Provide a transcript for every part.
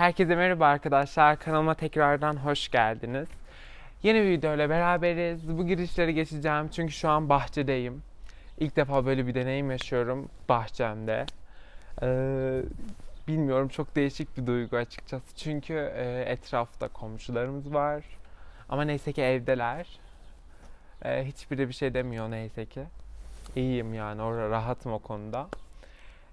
Herkese merhaba arkadaşlar. Kanalıma tekrardan hoş geldiniz. Yeni bir video ile beraberiz. Bu girişleri geçeceğim çünkü şu an bahçedeyim. İlk defa böyle bir deneyim yaşıyorum bahçemde. Ee, bilmiyorum çok değişik bir duygu açıkçası. Çünkü e, etrafta komşularımız var. Ama neyse ki evdeler. Ee, hiçbiri bir şey demiyor neyse ki. İyiyim yani orada rahatım o konuda.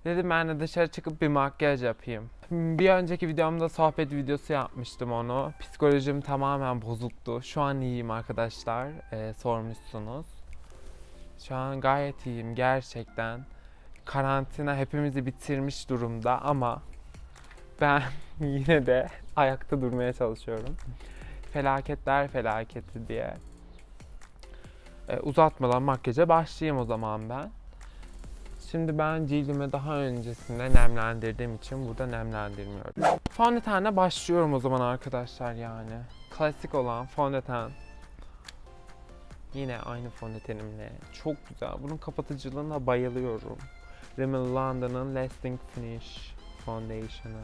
Dedim ben de dışarı çıkıp bir makyaj yapayım. Bir önceki videomda sohbet videosu yapmıştım onu. Psikolojim tamamen bozuktu. Şu an iyiyim arkadaşlar. Ee, sormuşsunuz. Şu an gayet iyiyim gerçekten. Karantina hepimizi bitirmiş durumda ama ben yine de ayakta durmaya çalışıyorum. Felaketler felaketi diye. Ee, uzatmadan makyaja başlayayım o zaman ben. Şimdi ben cildimi daha öncesinde nemlendirdiğim için burada nemlendirmiyorum. Fondötenle başlıyorum o zaman arkadaşlar yani. Klasik olan fondöten. Yine aynı fondötenimle. Çok güzel. Bunun kapatıcılığına bayılıyorum. Rimmel London'ın Lasting Finish Foundation'ı.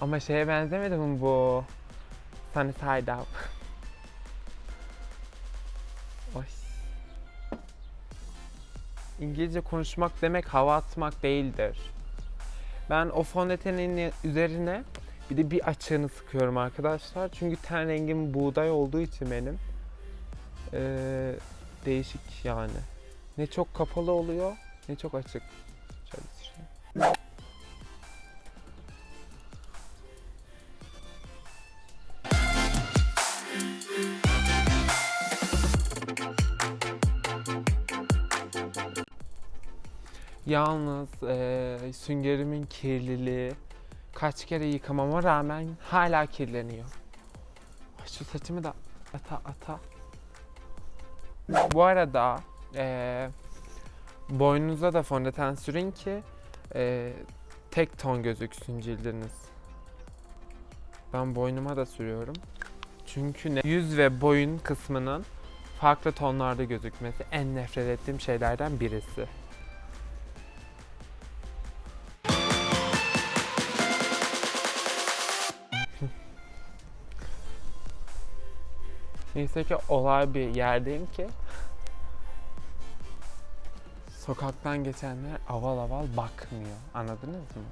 Ama şeye benzemedi mi bu? Sunny Side Up. Oy. İngilizce konuşmak demek hava atmak değildir. Ben o fondötenin üzerine bir de bir açığını sıkıyorum arkadaşlar. Çünkü ten rengim buğday olduğu için benim ee, değişik yani. Ne çok kapalı oluyor ne çok açık. Şöyle süreyim. Yalnız eee, süngerimin kirliliği kaç kere yıkamama rağmen hala kirleniyor. Ay, Şu saçımı da ata ata. Bu arada eee boynunuza da fondöten sürün ki eee, tek ton gözüksün cildiniz. Ben boynuma da sürüyorum. Çünkü ne? yüz ve boyun kısmının farklı tonlarda gözükmesi en nefret ettiğim şeylerden birisi. Neyse ki olay bir yerdeyim ki sokaktan geçenler aval aval bakmıyor. Anladınız mı?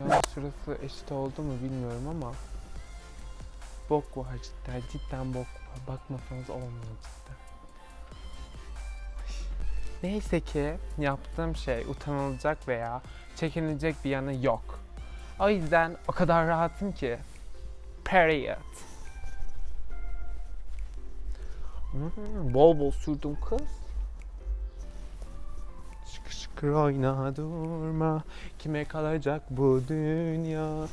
Yani şurası eşit oldu mu bilmiyorum ama bok var cidden. Cidden bok var. Bakmasanız olmuyor cidden. Neyse ki yaptığım şey utanılacak veya çekinilecek bir yanı yok. O yüzden o kadar rahatım ki. Period. Hmm, bol bol sürdüm kız. Şıkır şıkır oyna durma. Kime kalacak bu dünya?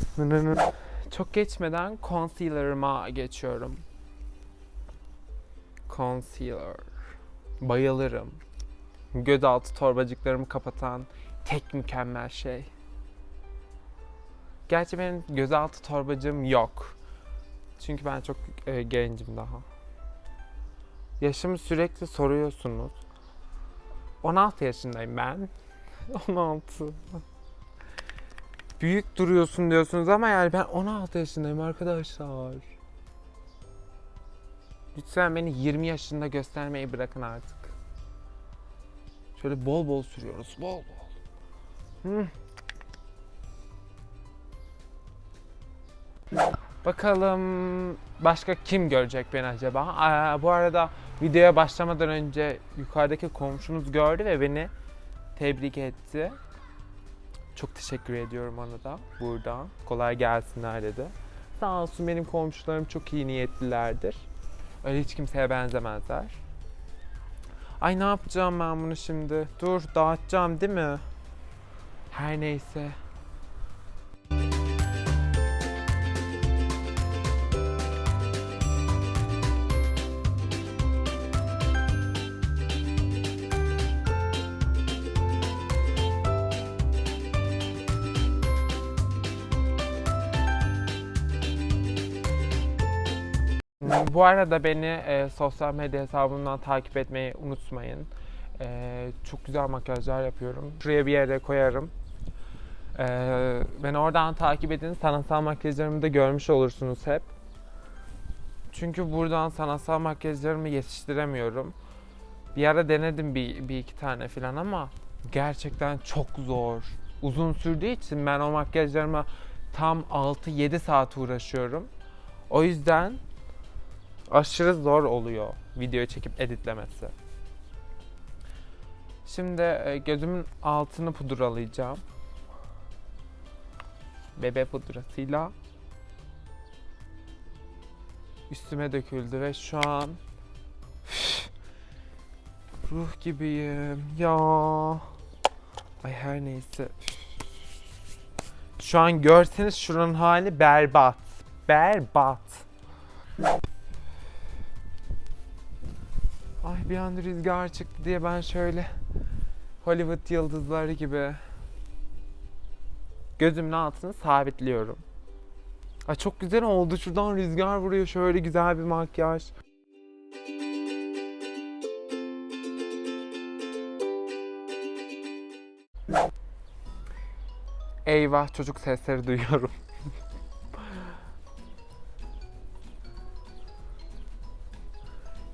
Çok geçmeden concealer'ıma geçiyorum. Concealer. Bayılırım. Gözaltı torbacıklarımı kapatan tek mükemmel şey. Gerçi benim gözaltı torbacığım yok. Çünkü ben çok e, gencim daha. Yaşımı sürekli soruyorsunuz. 16 yaşındayım ben. 16. Büyük duruyorsun diyorsunuz ama yani ben 16 yaşındayım arkadaşlar. Lütfen beni 20 yaşında göstermeyi bırakın artık. Şöyle bol bol sürüyoruz. Bol bol. Hı. Bakalım başka kim görecek beni acaba? Aa, bu arada videoya başlamadan önce yukarıdaki komşumuz gördü ve beni tebrik etti. Çok teşekkür ediyorum ona da buradan. Kolay gelsinler dedi. Sağ olsun benim komşularım çok iyi niyetlilerdir. Öyle hiç kimseye benzemezler. Ay ne yapacağım ben bunu şimdi? Dur dağıtacağım değil mi? Her neyse. Bu arada beni e, sosyal medya hesabımdan takip etmeyi unutmayın. E, çok güzel makyajlar yapıyorum. Şuraya bir yere koyarım. Ee, beni oradan takip edin. Sanatsal makyajlarımı da görmüş olursunuz hep. Çünkü buradan sanatsal makyajlarımı yetiştiremiyorum. Bir ara denedim bir, bir iki tane falan ama gerçekten çok zor. Uzun sürdüğü için ben o makyajlarıma tam 6-7 saat uğraşıyorum. O yüzden aşırı zor oluyor videoyu çekip editlemesi. Şimdi e, gözümün altını pudralayacağım. Bebe pudrasıyla üstüme döküldü ve şu an ruh gibiyim ya. Ay her neyse. Şu an görseniz şuranın hali berbat. Berbat. Bir anda rüzgar çıktı diye ben şöyle Hollywood yıldızları gibi gözümün altını sabitliyorum. Ay çok güzel oldu. Şuradan rüzgar vuruyor. Şöyle güzel bir makyaj. Eyvah çocuk sesleri duyuyorum.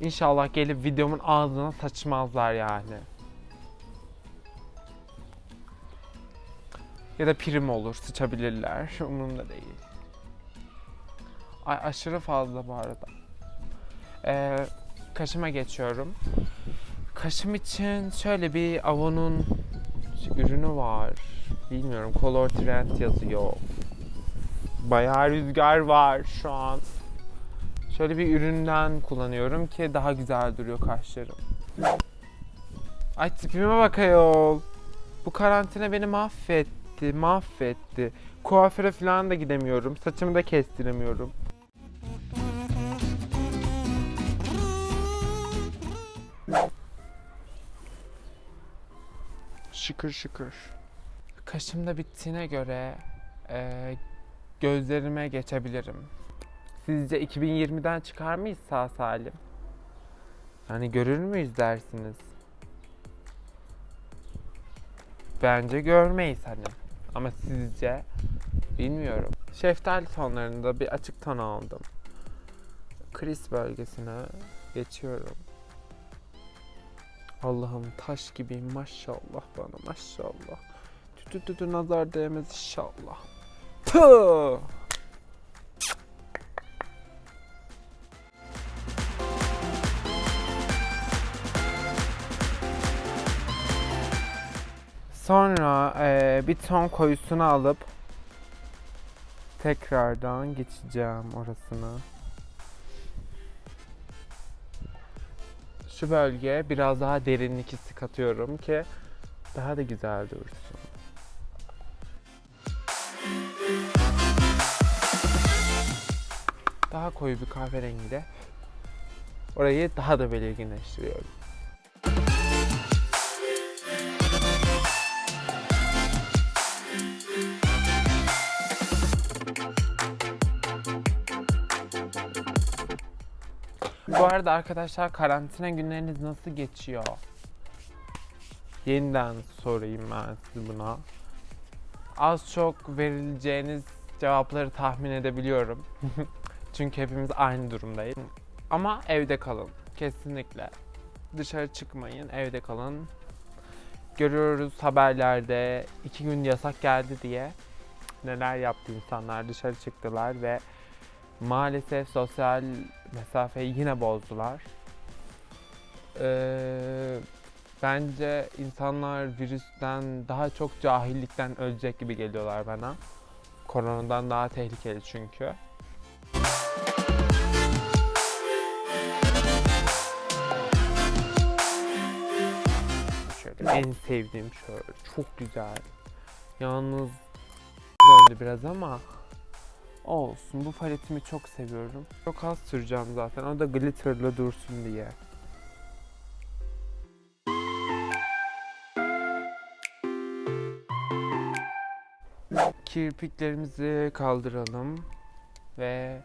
İnşallah gelip videomun ağzına saçmazlar yani. Ya da prim olur, sıçabilirler. Umurumda değil. Ay aşırı fazla bu arada. Ee, kaşıma geçiyorum. Kaşım için şöyle bir Avon'un ürünü var. Bilmiyorum. Color Trend yazıyor. Bayağı rüzgar var şu an. Şöyle bir üründen kullanıyorum ki daha güzel duruyor kaşlarım. Ay tipime bak ayol. Bu karantina beni mahvetti, mahvetti. Kuaföre falan da gidemiyorum. Saçımı da kestiremiyorum. Şıkır şıkır. Kaşım da bittiğine göre eee, gözlerime geçebilirim. Sizce 2020'den çıkar mıyız sağ salim? Yani görür müyüz dersiniz? Bence görmeyiz hani. Ama sizce bilmiyorum. Şeftali tonlarında bir açık ton aldım. Kriz bölgesine geçiyorum. Allah'ım taş gibiyim maşallah bana maşallah. Tü tü tü tü nazar değmez inşallah. Tüh! Sonra eee, bir ton koyusunu alıp tekrardan geçeceğim orasına. Şu bölge biraz daha derinlik hissi katıyorum ki daha da güzel dursun. Daha koyu bir kahverengiyle orayı daha da belirginleştiriyorum. Bu arada arkadaşlar karantina günleriniz nasıl geçiyor? Yeniden sorayım ben size buna. Az çok verileceğiniz cevapları tahmin edebiliyorum. Çünkü hepimiz aynı durumdayız. Ama evde kalın. Kesinlikle. Dışarı çıkmayın, evde kalın. Görüyoruz haberlerde iki gün yasak geldi diye neler yaptı insanlar dışarı çıktılar ve maalesef sosyal mesafeyi yine bozdular. Ee, bence insanlar virüsten daha çok cahillikten ölecek gibi geliyorlar bana. Koronadan daha tehlikeli çünkü. Şöyle en sevdiğim şöyle çok güzel. Yalnız döndü biraz ama olsun. Bu paletimi çok seviyorum. Çok az süreceğim zaten. O da glitterlı dursun diye. Kirpiklerimizi kaldıralım ve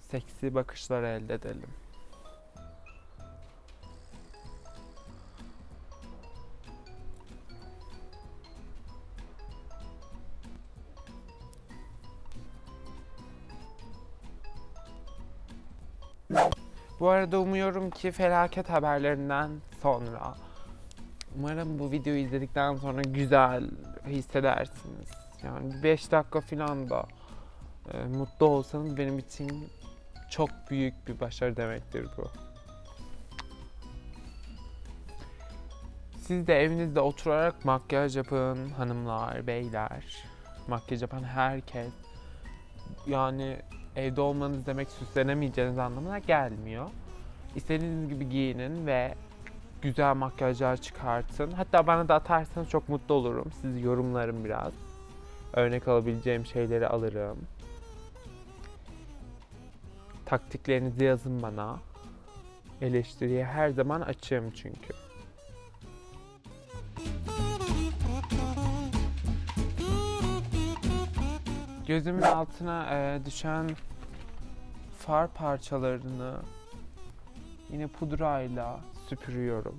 seksi bakışlar elde edelim. Arada umuyorum ki felaket haberlerinden sonra umarım bu videoyu izledikten sonra güzel hissedersiniz. Yani 5 dakika falan da e, mutlu olsanız benim için çok büyük bir başarı demektir bu. Siz de evinizde oturarak makyaj yapın hanımlar, beyler. Makyaj yapan herkes. Yani evde olmanız demek süslenemeyeceğiniz anlamına gelmiyor. İstediğiniz gibi giyinin ve güzel makyajlar çıkartın. Hatta bana da atarsanız çok mutlu olurum. Sizi yorumlarım biraz. Örnek alabileceğim şeyleri alırım. Taktiklerinizi yazın bana. Eleştiriye her zaman açığım çünkü. Gözümün altına düşen far parçalarını yine pudrayla süpürüyorum.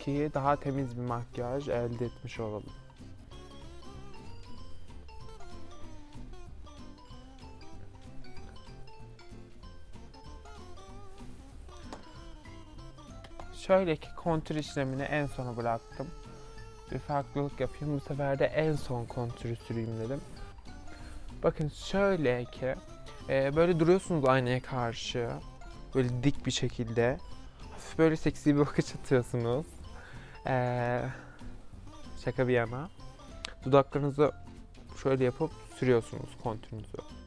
Ki daha temiz bir makyaj elde etmiş olalım. Şöyle ki kontür işlemini en sona bıraktım. Bir farklılık yapayım. Bu sefer de en son kontürü süreyim dedim. Bakın şöyle ki e, böyle duruyorsunuz aynaya karşı. Böyle dik bir şekilde. Hafif böyle seksi bir bakış atıyorsunuz. E, şaka bir yana. Dudaklarınızı şöyle yapıp sürüyorsunuz kontürünüzü.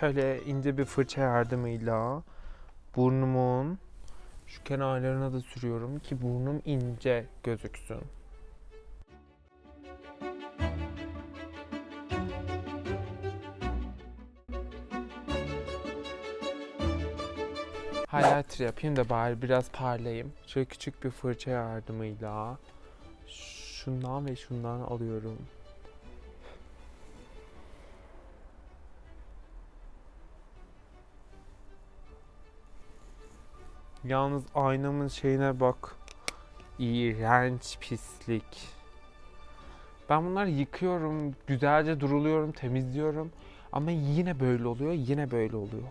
Şöyle ince bir fırça yardımıyla burnumun şu kenarlarına da sürüyorum ki burnum ince gözüksün. Highlighter yapayım da bari biraz parlayayım. Şöyle küçük bir fırça yardımıyla şundan ve şundan alıyorum. Yalnız aynamın şeyine bak. İğrenç pislik. Ben bunları yıkıyorum, güzelce duruluyorum, temizliyorum. Ama yine böyle oluyor, yine böyle oluyor.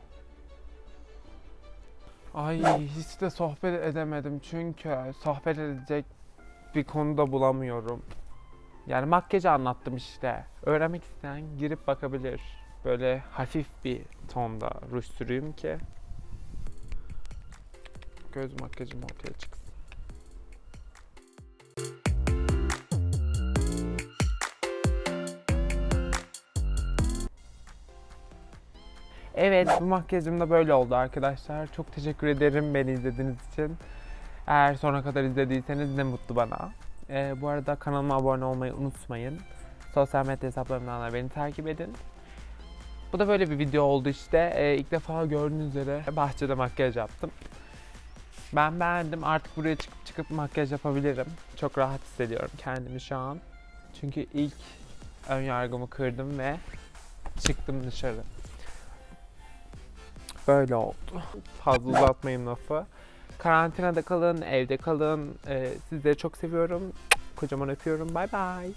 Ay hiç de sohbet edemedim çünkü sohbet edecek bir konuda bulamıyorum. Yani makyajı anlattım işte. Öğrenmek isteyen girip bakabilir. Böyle hafif bir tonda ruj süreyim ki göz makyajım ortaya çıksın. Evet bu makyajım da böyle oldu arkadaşlar. Çok teşekkür ederim beni izlediğiniz için. Eğer sona kadar izlediyseniz ne mutlu bana. Ee, bu arada kanalıma abone olmayı unutmayın. Sosyal medya hesaplarımdan da beni takip edin. Bu da böyle bir video oldu işte. Ee, ilk defa gördüğünüz üzere bahçede makyaj yaptım. Ben beğendim. Artık buraya çıkıp çıkıp makyaj yapabilirim. Çok rahat hissediyorum kendimi şu an. Çünkü ilk ön yargımı kırdım ve çıktım dışarı. Böyle oldu. Fazla uzatmayayım lafı. Karantinada kalın, evde kalın. Ee, sizleri çok seviyorum. Kocaman öpüyorum. Bay bay.